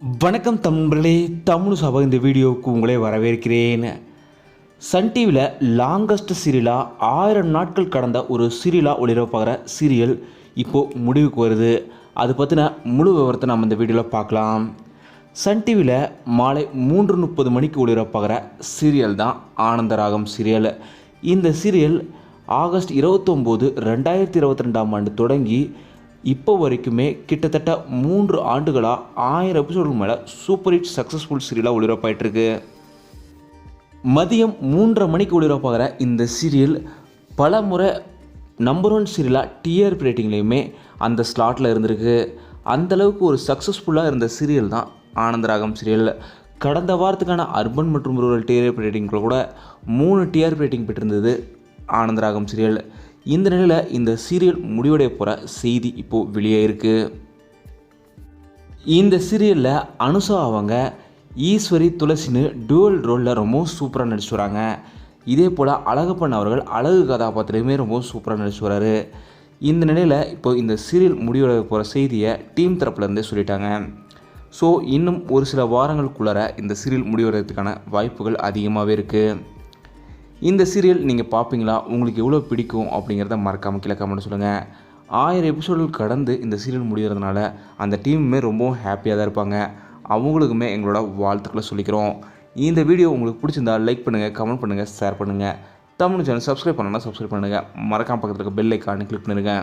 வணக்கம் தமிழர்களே தமிழ் சபை இந்த வீடியோவுக்கு உங்களே வரவேற்கிறேன். சன் டிவியில் லாங்கஸ்ட் சீரியலாக ஆயிரம் நாட்கள் கடந்த ஒரு சீரியலாக ஒளிபரப்பாகிற சீரியல் இப்போது முடிவுக்கு வருது. அது பற்றின முழு விவரத்தை நம்ம இந்த வீடியோவில் பார்க்கலாம். சன் டிவியில் மாலை மூன்று முப்பது மணிக்கு ஒளிபரப்பாகிற சீரியல் தான் ஆனந்தராகம் சீரியல். இந்த சீரியல் ஆகஸ்ட் இருபத்தொம்போது ரெண்டாயிரத்தி இருபத்தி ரெண்டாம் ஆண்டு தொடங்கி இப்போ வரைக்குமே கிட்டத்தட்ட மூன்று ஆண்டுகளாக ஆயிரம் எபிசோடுக்கு மேலே சூப்பர் ஹிட் சக்ஸஸ்ஃபுல் சீரியலாக ஒளிபரப்பாயிட்டிருக்கு. மதியம் மூன்றரை மணிக்கு ஒளிபரப்பாகிற இந்த சீரியல் பல முறை நம்பர் ஒன் சீரியலாக டிஆர்பி ரேட்டிங்லேயுமே அந்த ஸ்லாட்டில் இருந்திருக்கு. அந்தளவுக்கு ஒரு சக்ஸஸ்ஃபுல்லாக இருந்த சீரியல் தான் ஆனந்தராகம் சீரியல் கடந்த வாரத்துக்கான அர்பன் மற்றும் ரூரல் டிஆர்பி ரேட்டிங்கில் கூட மூணு டிஆர்பி ரேட்டிங் பெற்றிருந்தது ஆனந்தராகம் சீரியல் இந்த நிலையில் இந்த சீரியல் முடிவடைய போகிற செய்தி இப்போது வெளியே இருக்குது இந்த சீரியலில் அனுஷா அவங்க ஈஸ்வரி துளசின்னு டுவல் ரோலில் ரொம்ப சூப்பராக நடிச்சு வராங்க. இதே போல் அழகப்பன் அவர்கள் அழகு கதாபாத்திரமே ரொம்ப சூப்பராக நடிச்சு வராரு. இந்த நிலையில் இப்போ இந்த சீரியல் முடிவடைய போகிற செய்தியை டீம் தரப்புலேருந்தே சொல்லிட்டாங்க. ஸோ இன்னும் ஒரு சில வாரங்களுக்குள்ளார இந்த சீரியல் முடிவடைகிறதுக்கான வாய்ப்புகள் அதிகமாகவே இருக்குது இந்த சீரியல் நீங்கள் பார்ப்பீங்களா உங்களுக்கு எவ்வளோ பிடிக்கும் அப்படிங்கிறத மறக்காமல் கீழே கமெண்ட் சொல்லுங்கள் ஆயிரம் எபிசோடுகள் கடந்து இந்த சீரியல் முடிகிறதுனால அந்த டீமுமே ரொம்பவும் ஹாப்பியாக தான் இருப்பாங்க. அவங்களுக்குமே எங்களோட வாழ்த்துக்களை சொல்லிக்கிறோம். இந்த வீடியோ உங்களுக்கு பிடிச்சிருந்தா லைக் பண்ணுங்கள் கமெண்ட் பண்ணுங்கள் ஷேர் பண்ணுங்கள் தமிழ் சேனல் சப்ஸ்கிரைப் பண்ணணும்னா சப்ஸ்கிரைப் பண்ணுங்கள் மறக்காம பக்கத்தில் இருக்க பெல் ஐக்கானு கிளிக் பண்ணுங்கள்